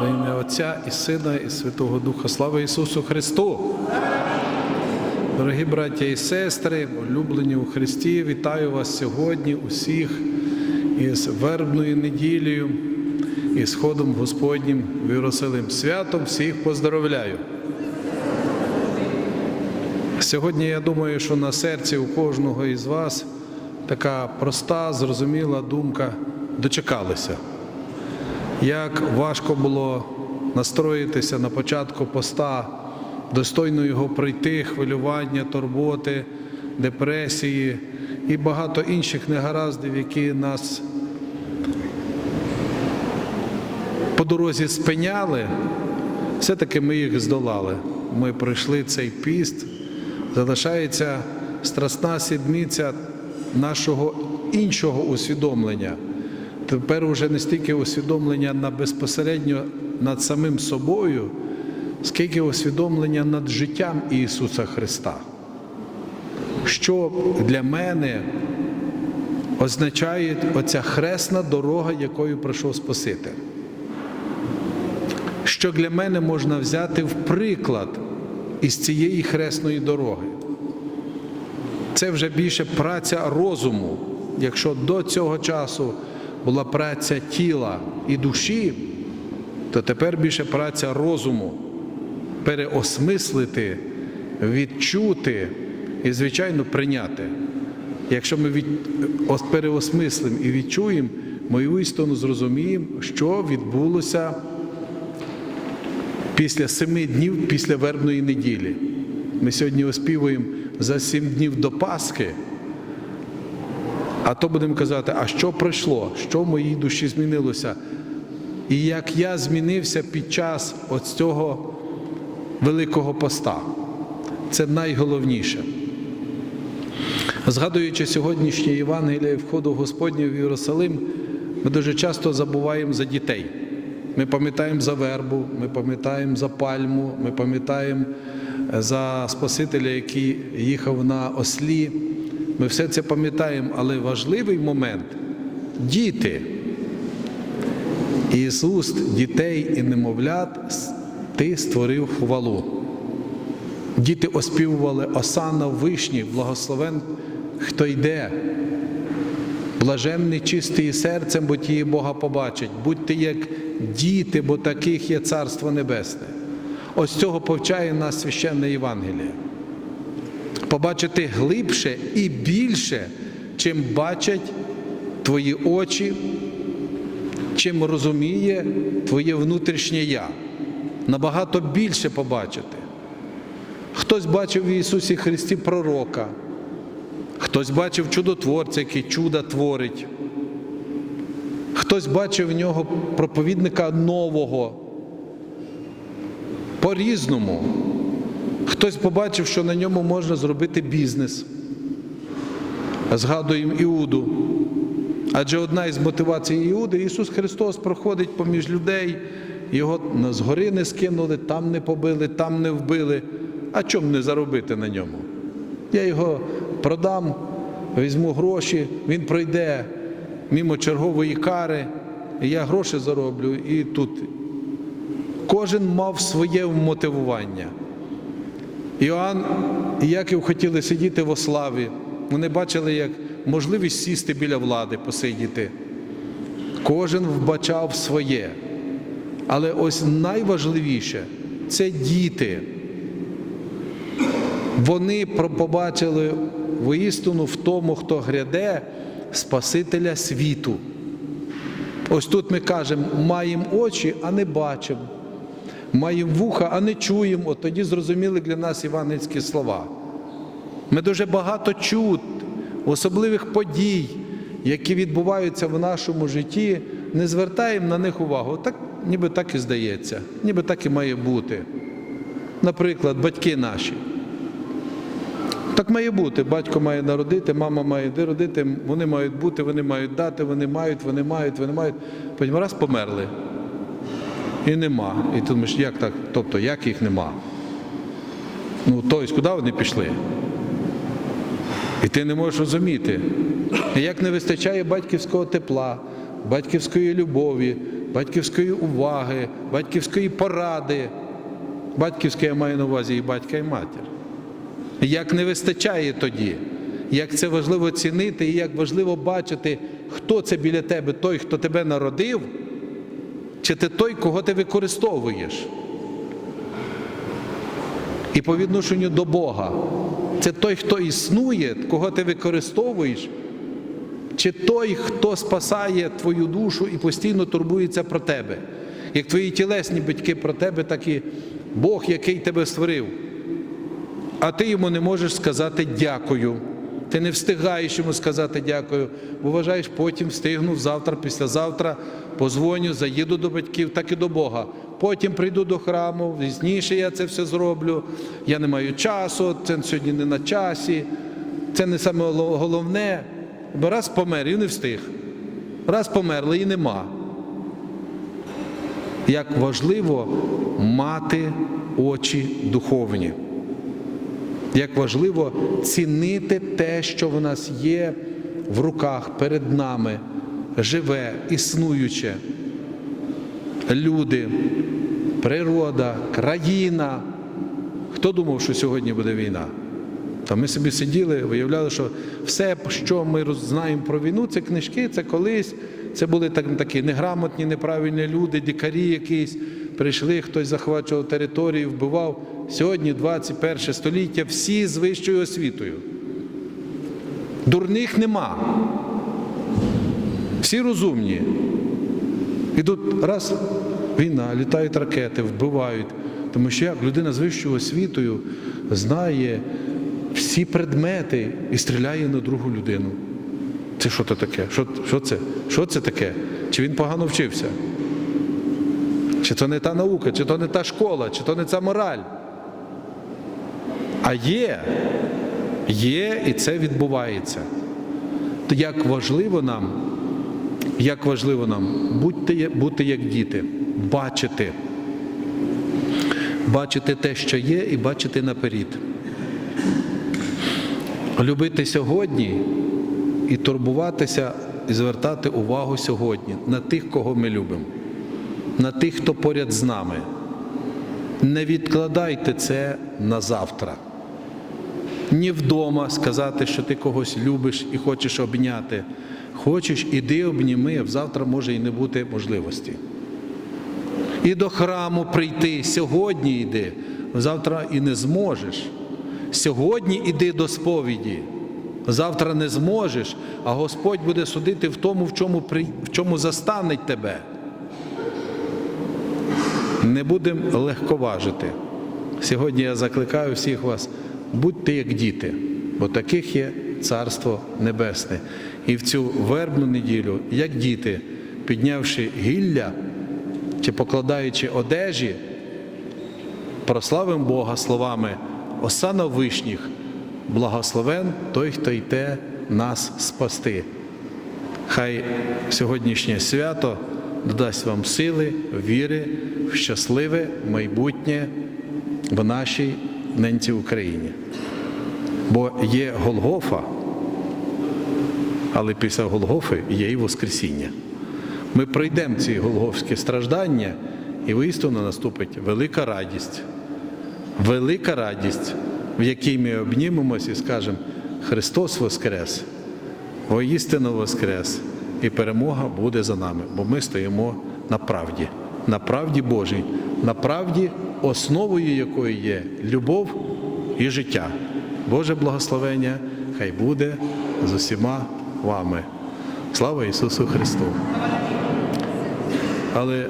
Во ім'я Отця і Сина, і Святого Духа. Слава Ісусу Христу! Дорогі браття і сестри, улюблені у Христі, вітаю вас сьогодні усіх із вербною неділею і сходом Господнім в Єрусалим. Святом всіх поздоровляю. Сьогодні я думаю, що на серці у кожного із вас така проста, зрозуміла думка дочекалися. Як важко було настроїтися на початку поста, достойно його пройти, хвилювання, турботи, депресії і багато інших негараздів, які нас по дорозі спиняли, все-таки ми їх здолали. Ми пройшли цей піст, залишається страсна сідниця нашого іншого усвідомлення. Тепер уже не стільки усвідомлення на безпосередньо над самим собою, скільки усвідомлення над життям Ісуса Христа. Що для мене означає оця хресна дорога, якою пройшов Спаситель? Що для мене можна взяти в приклад із цієї хресної дороги? Це вже більше праця розуму. Якщо до цього часу була праця тіла і душі, то тепер більше праця розуму переосмислити, відчути і, звичайно, прийняти. Якщо ми від... переосмислимо і відчуємо, ми істину зрозуміємо, що відбулося після семи днів після вербної неділі. Ми сьогодні оспівуємо за сім днів до Пасхи. А то будемо казати, а що пройшло, що в моїй душі змінилося? І як я змінився під час ось цього Великого поста. Це найголовніше. Згадуючи сьогоднішнє Євангеліє входу Господнього в Єрусалим, ми дуже часто забуваємо за дітей. Ми пам'ятаємо за вербу, ми пам'ятаємо за пальму, ми пам'ятаємо за Спасителя, який їхав на ослі. Ми все це пам'ятаємо, але важливий момент діти. Ісус дітей і немовлят ти створив хвалу. Діти оспівували Осана вишні, благословен, хто йде. Блаженний чистий серцем, бо тіє Бога побачить. Будьте як діти, бо таких є Царство Небесне. Ось цього повчає нас священне Євангеліє. Побачити глибше і більше, чим бачать твої очі, чим розуміє твоє внутрішнє я. Набагато більше побачити. Хтось бачив в Ісусі Христі пророка, хтось бачив чудотворця, який чуда творить. Хтось бачив в нього проповідника нового. По-різному. Хтось побачив, що на ньому можна зробити бізнес. Згадуємо Іуду. Адже одна із мотивацій Іуди Ісус Христос проходить поміж людей, його з гори не скинули, там не побили, там не вбили. А чому не заробити на ньому? Я його продам, візьму гроші, він пройде мимо чергової кари, і я гроші зароблю. І тут кожен мав своє мотивування. Іоанн і Яків хотіли сидіти в ославі. Вони бачили як можливість сісти біля влади, посидіти. Кожен вбачав своє. Але ось найважливіше це діти. Вони побачили воістину в тому, хто гряде Спасителя світу. Ось тут ми кажемо, маємо очі, а не бачимо. Маємо вуха, а не чуємо. От тоді зрозуміли для нас івангельські слова. Ми дуже багато чут, особливих подій, які відбуваються в нашому житті, не звертаємо на них увагу. Так, ніби так і здається, ніби так і має бути. Наприклад, батьки наші. Так має бути. Батько має народити, мама має родити, вони мають бути, вони мають дати, вони мають, вони мають, вони мають. Потім раз померли. І нема. І ти думаєш, як так? Тобто, як їх нема? Ну, тобто, куди вони пішли? І ти не можеш розуміти, як не вистачає батьківського тепла, батьківської любові, батьківської уваги, батьківської поради. Батьківське я маю на увазі і батька, і матір. Як не вистачає тоді, як це важливо цінити, і як важливо бачити, хто це біля тебе, той, хто тебе народив, чи ти той, кого ти використовуєш. І по відношенню до Бога. Це той, хто існує, кого ти використовуєш, чи той, хто спасає твою душу і постійно турбується про тебе. Як твої тілесні батьки про тебе, так і Бог, який тебе створив. А ти йому не можеш сказати дякую. Ти не встигаєш йому сказати дякую, бо вважаєш, потім встигну завтра, післязавтра, позвоню, заїду до батьків, так і до Бога. Потім прийду до храму, пізніше я це все зроблю. Я не маю часу, це сьогодні не на часі. Це не саме головне. Бо раз помер і не встиг. Раз померли і нема. Як важливо мати очі духовні. Як важливо цінити те, що в нас є в руках перед нами, живе, існуюче. Люди, природа, країна. Хто думав, що сьогодні буде війна? Та ми собі сиділи, виявляли, що все, що ми знаємо про війну, це книжки, це колись. Це були так, такі неграмотні, неправильні люди, дикарі якісь. Прийшли, хтось захвачував територію, вбивав. Сьогодні, 21 століття, всі з вищою освітою. Дурних нема. Всі розумні. І тут раз війна, літають ракети, вбивають. Тому що як людина з вищою освітою знає всі предмети і стріляє на другу людину. Це що то таке? Що, що це? Що це таке? Чи він погано вчився? Чи то не та наука, чи то не та школа, чи то не ця мораль? А є, є, і це відбувається. То як важливо нам, як важливо нам бути, бути як діти, бачити, бачити те, що є, і бачити наперед. Любити сьогодні і турбуватися, і звертати увагу сьогодні на тих, кого ми любимо, на тих, хто поряд з нами. Не відкладайте це на завтра. Ні вдома сказати, що ти когось любиш і хочеш обняти. Хочеш, іди обніми, завтра може і не бути можливості. І до храму прийти, сьогодні йди, завтра і не зможеш. Сьогодні іди до сповіді, завтра не зможеш, а Господь буде судити в тому, в чому, в чому застанеть тебе. Не будемо легковажити. Сьогодні я закликаю всіх вас, будьте як діти, бо таких є Царство Небесне. І в цю вербну неділю, як діти, піднявши гілля чи покладаючи одежі, прославимо Бога словами Осана вишніх, благословен той, хто йде нас спасти. Хай сьогоднішнє свято додасть вам сили, віри в щасливе майбутнє в нашій ненці Україні. Бо є Голгофа, але після Голгофи є і Воскресіння. Ми пройдемо ці голгофські страждання, і воістину наступить велика радість, велика радість, в якій ми обнімемось і скажемо Христос Воскрес! Воістину Воскрес, і перемога буде за нами, бо ми стоїмо на правді, на правді Божій, на правді, основою якої є любов і життя. Боже благословення, хай буде з усіма вами. Слава Ісусу Христу! Але